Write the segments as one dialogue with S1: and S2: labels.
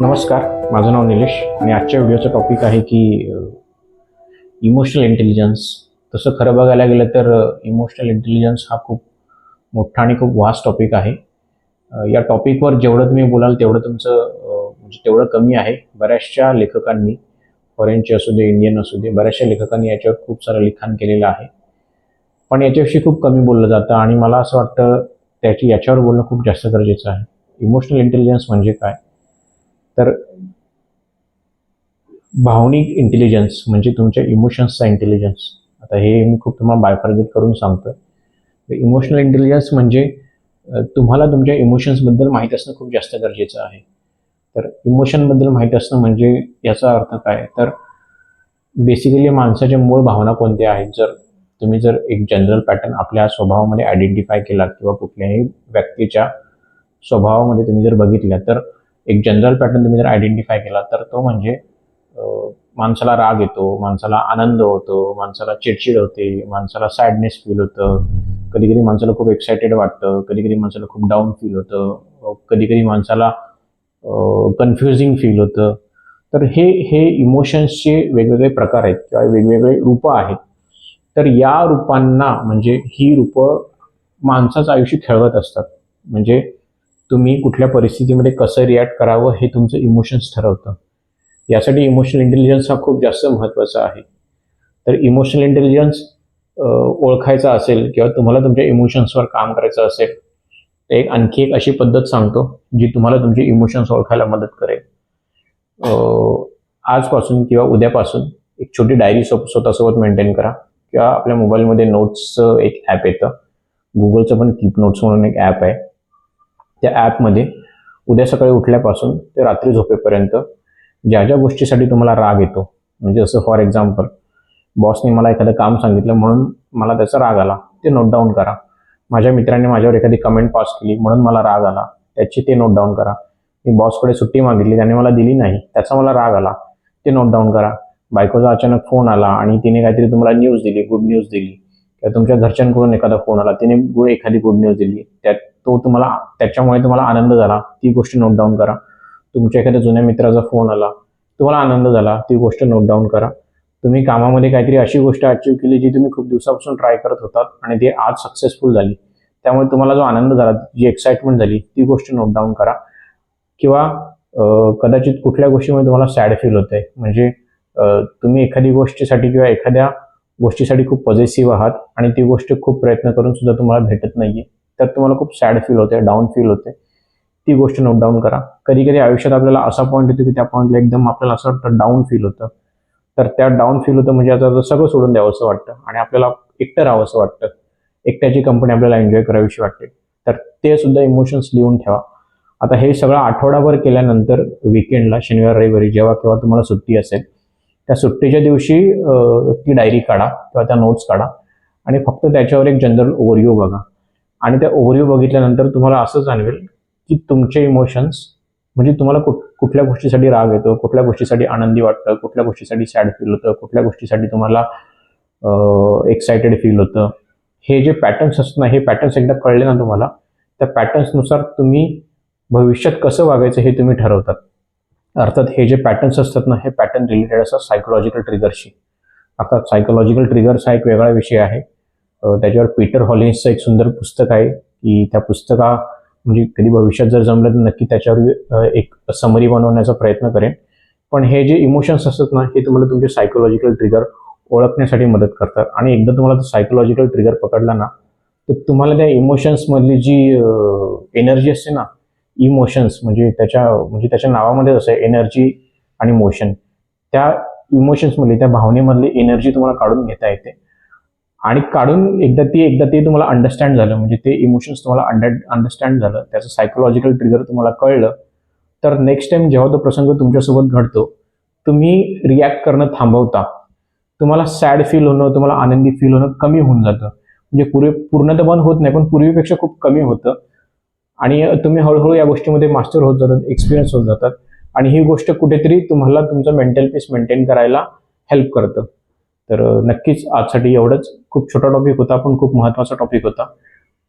S1: नमस्कार माझं नाव निलेश आणि आजच्या व्हिडिओचं टॉपिक आहे की इमोशनल इंटेलिजन्स तसं खरं बघायला गेलं तर इमोशनल इंटेलिजन्स हा खूप मोठा आणि खूप वास्ट टॉपिक आहे. या टॉपिकवर जेवढं तुम्ही बोलाल तेवढं तुमचं म्हणजे तेवढं कमी आहे. बऱ्याचशा लेखकांनी फॉरेनचे असू दे इंडियन असू दे बऱ्याचशा लेखकांनी याच्यावर खूप सारं लिखाण केलेलं आहे. पण याच्याविषयी खूप कमी बोललं जातं आणि मला असं वाटतं त्याची याच्यावर बोलणं खूप जास्त गरजेचं आहे. इमोशनल इंटेलिजन्स म्हणजे काय? तर भावनिक इंटेलिजन्स म्हणजे तुमच्या इमोशन्सचा इंटेलिजन्स आता हे मी खूप तुम्हाला बायफर्गेट करून सांगतोय. इमोशनल इंटेलिजन्स म्हणजे तुम्हाला तुमच्या इमोशन्सबद्दल माहीत असणं खूप जास्त गरजेचं आहे. तर इमोशनबद्दल माहीत असणं म्हणजे याचा अर्थ काय? तर बेसिकली माणसाच्या मूळ भावना कोणत्या आहेत? जर तुम्ही जर एक जनरल पॅटर्न आपल्या स्वभावामध्ये आयडेंटिफाय केला किंवा कुठल्याही व्यक्तीच्या स्वभावामध्ये तुम्ही जर बघितल्या तर एक जनरल पॅटर्न तुम्ही जर आयडेंटिफाय केला तर तो म्हणजे माणसाला राग येतो माणसाला आनंद होतो माणसाला चिडचिड होते माणसाला सॅडनेस फील होतं कधी कधी माणसाला खूप एक्सायटेड वाटतं कधी कधी माणसाला खूप डाऊन फील होतं कधी कधी माणसाला कन्फ्युजिंग फील होतं. तर हे हे इमोशन्सचे वेगवेगळे प्रकार आहेत किंवा वेगवेगळे रूपं आहेत. तर या रूपांना म्हणजे ही रूपं माणसाचं आयुष्य खेळवत असतात. म्हणजे तुम्ही कुठल्या परिस्थितीमध्ये कसं रिॲक्ट करावं हे तुमचं इमोशन्स ठरवतं. यासाठी इमोशनल इंटेलिजन्स हा खूप जास्त महत्त्वाचा आहे. तर इमोशनल इंटेलिजन्स ओळखायचा असेल किंवा तुम्हाला तुमच्या इमोशन्सवर काम करायचं असेल तर एक आणखी एक अशी पद्धत सांगतो जी तुम्हाला तुमचे इमोशन्स ओळखायला मदत करेल. आजपासून किंवा उद्यापासून एक छोटी डायरी सो स्वतःसोबत मेंटेन करा. किंवा आपल्या मोबाईलमध्ये नोट्सचं एक ॲप येतं. गुगलचं पण कीप नोट्स म्हणून एक ॲप आहे. त्या ॲपमध्ये उद्या सकाळी उठल्यापासून ते रात्री झोपेपर्यंत ज्या ज्या गोष्टीसाठी तुम्हाला राग येतो म्हणजे जसं फॉर एक्झाम्पल बॉसने मला एखादं काम सांगितलं म्हणून मला त्याचा राग आला ते नोट डाऊन करा. माझ्या मित्राने माझ्यावर एखादी कमेंट पास केली म्हणून मला राग आला त्याची ते नोट डाऊन करा. मी बॉसकडे सुट्टी मागितली त्याने मला दिली नाही त्याचा मला राग आला ते नोट डाऊन करा. बायकोचा अचानक फोन आला आणि तिने काहीतरी तुम्हाला न्यूज दिली गुड न्यूज दिली. किंवा तुमच्या घरच्यांकडून एखादा फोन आला तिने एखादी गुड न्यूज दिली त्यात तो तुम्हाला त्याच्यामुळे तुम्हाला आनंद झाला. ती गोष्ट नोट डाऊन करा. तुमच्या एखाद्या जुन्या मित्राचा फोन आला तुम्हाला आनंद झाला ती गोष्ट नोट डाऊन करा. तुम्ही कामामध्ये काहीतरी अशी गोष्ट अचीव केली जी तुम्ही खूप दिवसापासून ट्राय करत होतात आणि ती आज सक्सेसफुल झाली. त्यामुळे तुम्हाला जो आनंद झाला जी एक्साइटमेंट झाली ती गोष्ट नोट डाऊन करा. किंवा कदाचित कुठल्या गोष्टीमुळे तुम्हाला सॅड फील होत आहे म्हणजे तुम्ही एखादी गोष्टीसाठी किंवा एखाद्या गोष्टीसाठी खूप पॉझिटिव्ह आहात आणि ती गोष्ट खूप प्रयत्न करून सुद्धा तुम्हाला भेटत नाहीये. तर तुम्हाला खूप सॅड फील होते डाऊन फील होते. ती गोष्ट नोट डाऊन करा. कधी कधी आयुष्यात आपल्याला असा पॉईंट येतो की त्या पॉईंटला एकदम आपल्याला असं वाटतं डाऊन फील होतं. तर त्या डाऊन फील होतं म्हणजे आता सगळं सोडून द्यावं असं वाटतं आणि आपल्याला एकटं राहावं असं वाटतं एकट्याची कंपनी आपल्याला एन्जॉय करावीशी वाटते तर ते सुद्धा इमोशन्स लिहून ठेवा. आता हे सगळं आठवडाभर केल्यानंतर विकेंडला शनिवार रविवारी जेव्हा केव्हा तुम्हाला सुट्टी असेल त्या सुट्टीच्या दिवशी ती डायरी काढा किंवा त्या नोट्स काढा आणि फक्त त्याच्यावर एक जनरल ओव्हरव्ह्यू बघा. आणि त्या ओव्हरव्ह्यू बघितल्यानंतर तुम्हाला असं जाणवेल की तुमचे इमोशन्स म्हणजे तुम्हाला कुठ कुठल्या गोष्टीसाठी राग येतो कुठल्या गोष्टीसाठी आनंदी वाटतं कुठल्या गोष्टीसाठी सॅड फील होतं कुठल्या गोष्टीसाठी तुम्हाला एक्सायटेड फील होतं. हे जे पॅटर्न्स असतात ना हे पॅटर्न्स एकदा कळले ना तुम्हाला त्या पॅटर्न्सनुसार तुम्ही भविष्यात कसं वागायचं हे तुम्ही ठरवतात. अर्थात हे जे पॅटर्न्स असतात ना हे पॅटर्न रिलेटेड असतात सायकोलॉजिकल ट्रिगरशी अर्थात सायकोलॉजिकल ट्रिगर्स हा एक वेगळा विषय आहे. त्याच्यावर पीटर हॉलिन्सचं एक सुंदर पुस्तक आहे की त्या पुस्तका म्हणजे कधी भविष्यात जर जमलं तर नक्की त्याच्यावर एक समरी बनवण्याचा प्रयत्न करेन. पण हे जे इमोशन्स असतात ना हे तुम्हाला तुमचे सायकोलॉजिकल ट्रिगर ओळखण्यासाठी मदत करतात. आणि एकदा तुम्हाला तो सायकोलॉजिकल ट्रिगर पकडला ना तर तुम्हाला त्या इमोशन्समधली जी एनर्जी असते ना इमोशन्स म्हणजे त्याच्या म्हणजे त्याच्या नावामध्येच असं एनर्जी आणि मोशन त्या इमोशन्समधली त्या भावनेमधली एनर्जी तुम्हाला काढून घेता येते. आणि काढून एकदा ती एकदा ते तुम्हाला अंडरस्टँड झालं म्हणजे ते इमोशन्स तुम्हाला अंडर अंडरस्टँड झालं त्याचं सायकोलॉजिकल ट्रिगर तुम्हाला कळलं तर नेक्स्ट टाइम जेव्हा तो प्रसंग तुमच्यासोबत घडतो तुम्ही रिॲक्ट करणं थांबवता. तुम्हाला सॅड फील होणं तुम्हाला आनंदी फील होणं कमी होऊन जातं. म्हणजे पूर्वी पूर्ण तर बंद होत नाही पण पूर्वीपेक्षा खूप कमी होतं. आणि तुम्ही हळूहळू या गोष्टीमध्ये मास्टर होत जातात एक्सपिरियन्स होत जातात. आणि ही गोष्ट कुठेतरी तुम्हाला तुमचं मेंटल पीस मेंटेन करायला हेल्प करतं. तर नक्कीच आजसाठी एवढंच. खूप छोटा टॉपिक होता पण खूप महत्त्वाचा टॉपिक होता.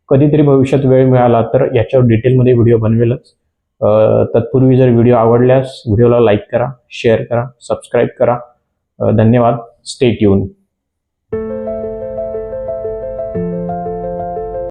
S1: कधीतरी भविष्यात वेळ मिळाला तर याच्यावर डिटेलमध्ये व्हिडिओ बनवेलच. तत्पूर्वी जर व्हिडिओ आवडल्यास व्हिडिओला लाईक करा शेअर करा सबस्क्राईब करा. धन्यवाद. Stay tune